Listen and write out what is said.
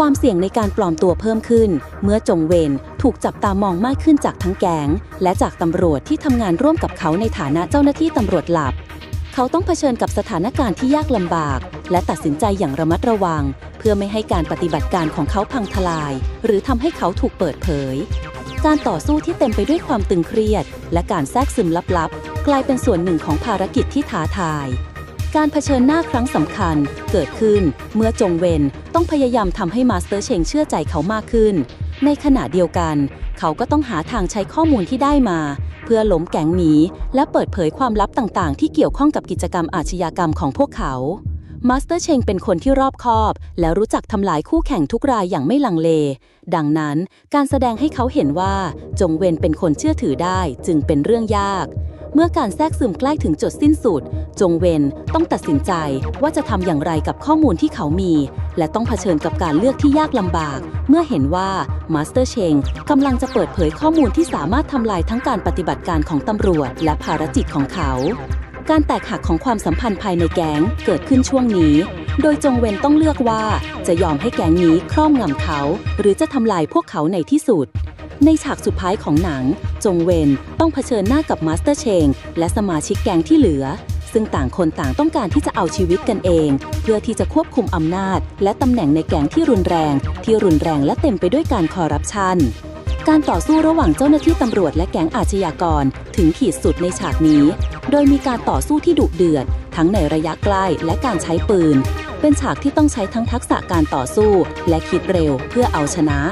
ความเสี่ยงในการปลอมตัวเพิ่มขึ้น เมื่อจงเวนถูกจับตามองมากขึ้นจากทั้งแก๊งและจากตำรวจที่ทำงานร่วมกับเขาในฐานะเจ้าหน้าที่ตำรวจหลับ เขาต้องเผชิญกับสถานการณ์ที่ยากลำบาก และตัดสินใจอย่างระมัดระวัง เพื่อไม่ให้การปฏิบัติการของเขาพังทลาย หรือทำให้เขาถูกเปิดเผย การต่อสู้ที่เต็มไปด้วยความตึงเครียด และการแทรกซึมลับๆ กลายเป็นส่วนหนึ่งของภารกิจที่ท้าทาย การเผชิญหน้าครั้งสำคัญเกิดขึ้นเมื่อจงเวนต้องพยายามทำให้มาสเตอร์เชงเชื่อใจเขามากขึ้น ในขณะเดียวกัน เขาก็ต้องหาทางใช้ข้อมูลที่ได้มา เพื่อล้มแก๊งหนีและเปิดเผยความลับต่างๆ ที่เกี่ยวข้องกับกิจกรรมอาชญากรรมของพวกเขามาสเตอร์เชงเป็นคนที่รอบคอบ และรู้จักทำลายคู่แข่งทุกรายอย่างไม่ลังเล ดังนั้นการแสดงให้เขาเห็นว่าจงเวนเป็นคนเชื่อถือได้จึงเป็นเรื่องยาก เมื่อการแทรกซึมใกล้ถึงจุดสิ้นสุด จงเวนต้องตัดสินใจว่าจะทำอย่างไรกับข้อมูลที่เขามี และต้องเผชิญกับการเลือกที่ยากลำบาก เมื่อเห็นว่ามาสเตอร์เชงกำลังจะเปิดเผยข้อมูลที่สามารถทำลายทั้งการปฏิบัติการของตำรวจ และภารกิจของเขา การแตกหักของความสัมพันธ์ภายในแก๊งเกิดขึ้นช่วงนี้ โดยจงเวนต้องเลือกว่าจะยอมให้แก๊งนี้ครอบงำเขา หรือจะทำลายพวกเขาในที่สุด ในฉากสุดท้ายของหนัง จงเวนต้องเผชิญหน้ากับมาสเตอร์เชงและสมาชิกแก๊งที่เหลือ ซึ่งต่างคนต่างต้องการที่จะเอาชีวิตกันเอง เพื่อที่จะควบคุมอำนาจ และตำแหน่งในแก๊งที่รุนแรง ที่รุนแรงและเต็มไปด้วยการคอร์รัปชันการต่อสู้ระหว่างเจ้าหน้าที่ตำรวจและแก๊งอาชญากร ถึงขีดสุดในฉากนี้ โดยมีการต่อสู้ที่ดุเดือด ทั้งในระยะใกล้และการใช้ปืน เป็นฉากที่ต้องใช้ทั้งทักษะการต่อสู้ และคิดเร็วเพื่อเอาชนะ